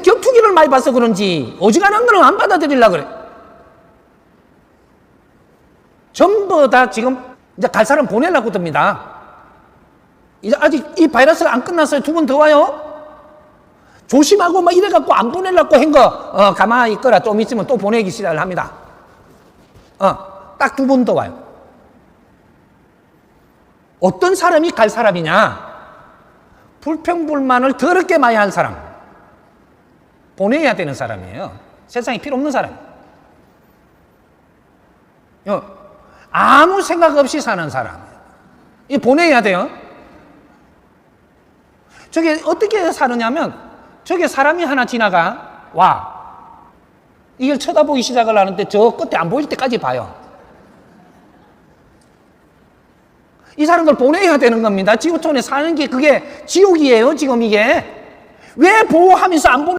격투기를 많이 봐서 그런지 어지간한 거는 안 받아들이려 그래. 전부 다 지금 이제 갈 사람 보내려고 듭니다. 이제 아직 이 바이러스가 안 끝났어요. 두 번 더 와요. 조심하고 막 이래갖고 안 보내려고 한 거, 어, 가만히 있거라. 좀 있으면 또 보내기 시작을 합니다. 어, 딱 두 번 더 와요. 어떤 사람이 갈 사람이냐? 불평불만을 더럽게 많이 한 사람. 보내야 되는 사람이에요. 세상에 필요 없는 사람. 어, 아무 생각 없이 사는 사람. 이 보내야 돼요. 저게 어떻게 사느냐면, 저게 사람이 하나 지나가, 와. 이걸 쳐다보기 시작을 하는데 저 끝에 안 보일 때까지 봐요. 이 사람들 보내야 되는 겁니다. 지구촌에 사는 게 그게 지옥이에요, 지금 이게. 왜 보호하면서 안 보내?